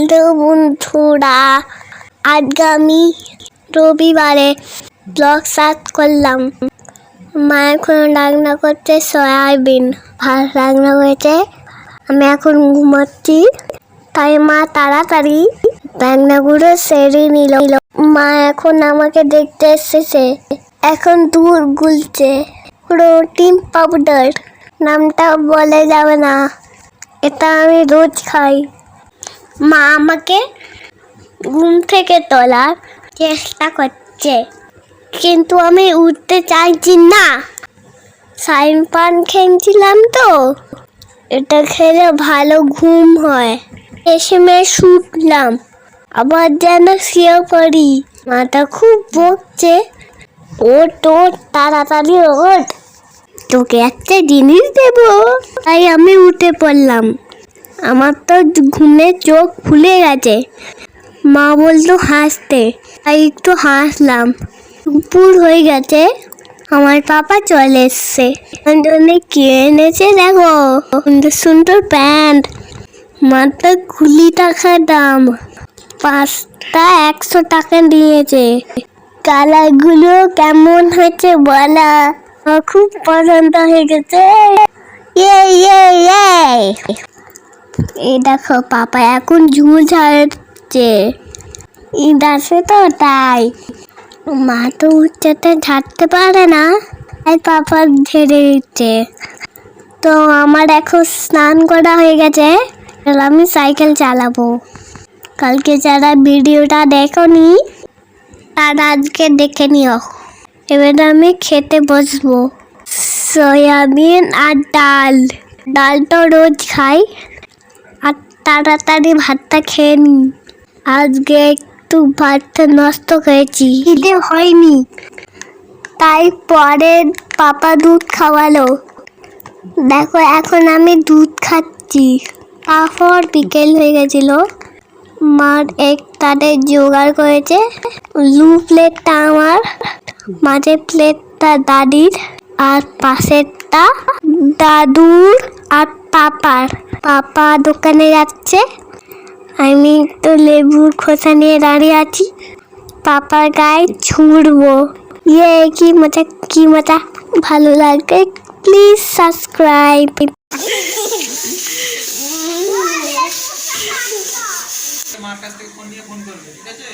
Hello বন্ধুরা, আজকে আমি রবিবারে ব্লগ স্টার্ট করলাম। মা এখন রান্না করছে সয়াবিন। ভাত রান্না করেছে আমি এখন ঘুমাচ্ছি। তাই মা তাড়াতাড়ি রান্নাগুলো সেরে নিল। মা এখন আমাকে দেখতে এসেছে। এখন দূর গুলছে। প্রোটিন পাউডার নামটা বলে যাবে না। এটা আমি রোজ খাই। মা আমাকে ঘুম থেকে তোলার চেষ্টা করছে। কিন্তু আমি উঠতে চাইছি না। সাইন পান খেয়েছিলাম তো। এটা খেলে ভালো ঘুম হয়। এসে মেয়ে শুটলাম আবার যেন শুয়ে পড়ি। মাটা খুব বকছে। ওট ওট তাড়াতাড়ি ওঠ। তোকে একটা জিনিস দেব। তাই আমি উঠে পড়লাম। আমার তো ঘুমে চোখ ফুলে গেছে। মা বলতো হাসতে। তাই একটু হাসলাম। দুপুর হয়ে গেছে। আমার পাপা চলে এসছে। কে এনেছে দেখো? সুন্দর সুন্দর প্যান্ট। মাত্র কুড়ি টাকা দাম। পাঁচটা একশো টাকা দিয়েছে। কালারগুলো কেমন হয়েছে বলা? খুব পছন্দ হয়ে গেছে। ইয়ে ইয়ে ইয়ে এই দেখো, পাপা এখন ঝুল ঝাড়ছে। ঈদ আছে তো, তাই। মা তো উচ্চতে ঝাড়তে পারে না, তাই পাপা ঝেড়ে দিচ্ছে। তো আমার এখন স্নান করা হয়ে গেছে আমি সাইকেল চালাবো। কালকে যারা ভিডিওটা দেখনি, তারা আজকে দেখে নিও। এবার আমি খেতে বসবো। সয়াবিন আর ডাল। ডাল তো রোজ খাই। আর তাড়াতাড়ি ভাতটা খেয়ে নি আজকে একটু ভাতটা নষ্ট করেছি খিদে হয়নি। তাই পরে পাপা দুধ খাওয়ালো। দেখো, এখন আমি দুধ খাচ্ছি। তারপর বিকেল হয়ে গেছিল। মার এক তাদের জোগাড় করেছে। লু প্লেটটা আমার মাঝের প্লেটটা দাদির, আর পাশেরটা দাদুর। আর পাপার। পাপা দোকানে যাচ্ছে। আমি তো লেবুর খোসা নিয়ে দাঁড়িয়ে আছি। পাপার গায়ে ছুঁড়বো। ইয়ে কি মজা কি মজা। ভালো লাগবে? Please subscribe. মার কাছ থেকে ফোন নিয়ে ফোন করবে ঠিক আছে?